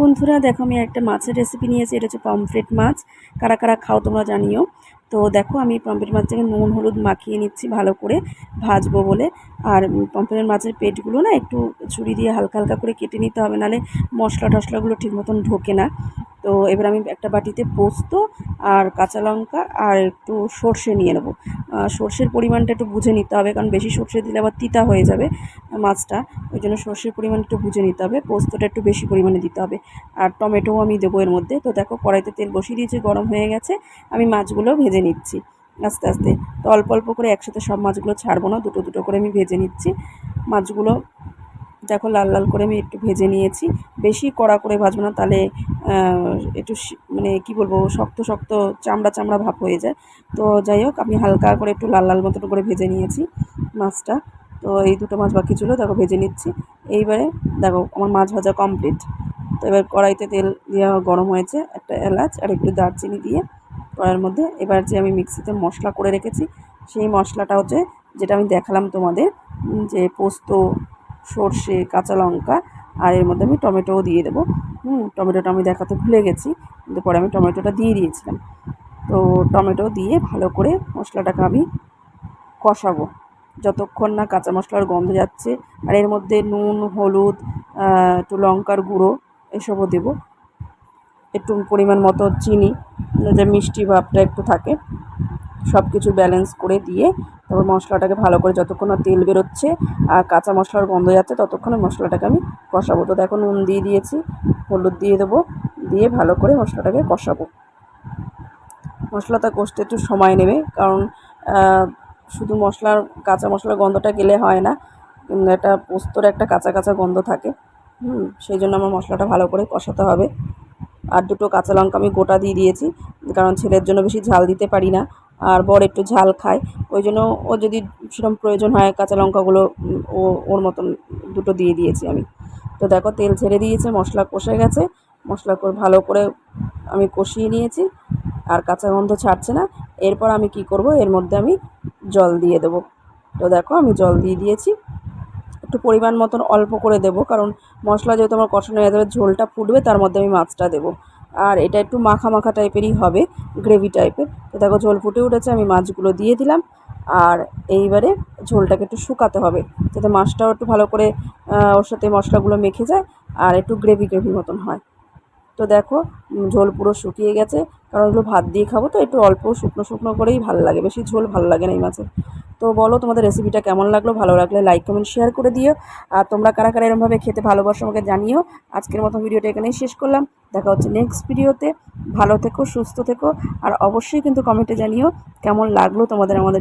বন্ধুরা, দেখো আমি একটা মাছের রেসিপি নিয়েছি, এটা হচ্ছে পমফ্রেট মাছ। কারা কারা খাও তোমরা জানিও। তো দেখো আমি পমফ্রেট মাছ থেকে নুন, হলুদ মাখিয়ে নিচ্ছি ভালো করে ভাজবো বলে। আর পমফ্রেট মাছের পেটগুলো না একটু ছুরি দিয়ে হালকা হালকা করে কেটে নিতে হবে নাহলে মশলা টশলাগুলো ঠিক মতন ঢোকে না। তো এবার আমি একটা বাটিতে পোস্ত আর কাঁচা লঙ্কা আর একটু সর্ষে নিয়ে নেব। সর্ষের পরিমাণটা একটু বুঝে নিতে হবে, কারণ বেশি সর্ষে দিলে আবার তিতা হয়ে যাবে মাছটা। ওই জন্য সর্ষের পরিমাণ একটু বুঝে নিতে হবে, পোস্তটা একটু বেশি পরিমাণে দিতে হবে। আর টমেটোও আমি দেবো এর মধ্যে। তো দেখো কড়াইতে তেল বসিয়ে দিয়েছি, গরম হয়ে গেছে। আমি মাছগুলো ভেজে নিচ্ছি আস্তে আস্তে। তো অল্প অল্প করে একসাথে সব মাছগুলো ছাড়বো না, দুটো দুটো করে আমি ভেজে নিচ্ছি। মাছগুলো দেখো লাল লাল করে আমি একটু ভেজে নিয়েছি। বেশি কড়া করে ভাজবো না, তাহলে একটু মানে কি বলব, শক্ত শক্ত চামড়া চামড়া ভাব হয়ে যায়। তো যাই হোক, আমি হালকা করে একটু লাল লাল মতন করে ভেজে নিয়েছি মাছটা। তো এই দুটো মাছ বাকি ছিল, দেখো ভেজে নিচ্ছি। এইবারে দেখো, আমার মাছ ভাজা কমপ্লিট। তো এবার কড়াইতে তেল দেওয়া গরম হয়েছে, একটা এলাচ আর একটু দারচিনি দিয়ে কড়াইয়ের মধ্যে। এবার যে আমি মিক্সিতে মশলা করে রেখেছি, সেই মশলাটা হচ্ছে, যেটা আমি দেখালাম তোমাদের যে পোস্ত সর্ষে, কাঁচা লঙ্কা, আর এর মধ্যে আমি টমেটোও দিয়ে দেবো। হুম, টমেটোটা আমি দেখাতে ভুলে গেছি, কিন্তু পরে আমি টমেটোটা দিয়ে দিয়েছিলাম। তো টমেটো দিয়ে ভালো করে মশলাটাকে আমি কষাবো। যতক্ষণ না কাঁচা মশলার গন্ধ যাচ্ছে, আর এর মধ্যে নুন, হলুদ একটু লঙ্কার গুঁড়ো এসবও দেবো। একটু পরিমাণ মতো চিনি, যাতে মিষ্টি ভাবটা একটু থাকে। সব কিছু ব্যালেন্স করে দিয়ে তারপর মশলাটাকে ভালো করে যতক্ষণ না তেল বেরোচ্ছে আর কাঁচা মশলার গন্ধ যাচ্ছে ততক্ষণে মশলাটাকে আমি কষাবো। তো দেখো নুন দিয়ে দিয়েছি, হলুদ দিয়ে দেবো, দিয়ে ভালো করে মশলাটাকে কষাবো। মশলাটা কষতে একটু সময় নেবে কারণ শুধু মশলার কাঁচা মশলার গন্ধটা গেলে হয় না একটা পোস্তর একটা কাঁচা কাঁচা গন্ধ থাকে। হুম, সেই জন্য আমার মশলাটা ভালো করে কষাতে হবে। আর দুটো কাঁচা লঙ্কা আমি গোটা দিয়ে দিয়েছি, কারণ ছেলের জন্য বেশি ঝাল দিতে পারি না। আর বর একটু ঝাল খায়। ওই জন্য ও যদি সেরকম প্রয়োজন হয় কাঁচা লঙ্কাগুলো, ও, ওর মতন দুটো দিয়ে দিয়েছি আমি। তো দেখো তেল ছেড়ে দিয়েছে, মশলা কষে গেছে। মশলা ভালো করে আমি কষিয়ে নিয়েছি আর কাঁচা গন্ধ ছাড়ছে না। এরপর আমি কি করব, এর মধ্যে আমি জল দিয়ে দেবো। তো দেখো আমি জল দিয়ে দিয়েছি। একটু পরিমাণ মতন অল্প করে দেবো, কারণ মশলা যেহেতু আমার কষানো হয়ে যাবে, ঝোলটা ফুটবে, তার মধ্যে আমি মাছটা দেবো। আর এটা একটু মাখা মাখা টাইপেরই হবে গ্রেভি টাইপের তো দেখো ঝোল ফুটে উঠেছে, আমি মাছগুলো দিয়ে দিলাম। আর এইবারে ঝোলটাকে একটু শুকাতে হবে, যাতে মাছটাও একটু ভালো করে ওর সাথে মশলাগুলো মেখে যায় আর একটু গ্রেভি গ্রেভি মতন হয়। তো দেখো ঝোল পুরো শুকিয়ে গেছে। কারণ এগুলো ভাত দিয়ে খাব, তো একটু অল্প শুকনো শুকনো করেই ভালো লাগে, বেশি ঝোল ভালো লাগে না এই মাছের তো বলো তোমাদের রেসিপিটা কেমন লাগল? ভালো লাগলে লাইক কমেন্ট শেয়ার করে দিও। আর তোমরা কারা কারা এরমভাবে খেতে ভালোবাসো আমাকে জানিও। আজকের মতো ভিডিওটা এখানেই শেষ করলাম। দেখা হচ্ছে নেক্সট ভিডিওতে ভালো থেকো, সুস্থ থেকো। আর অবশ্যই কিন্তু কমেন্টে জানিও কেমন লাগল তোমাদের আমাদের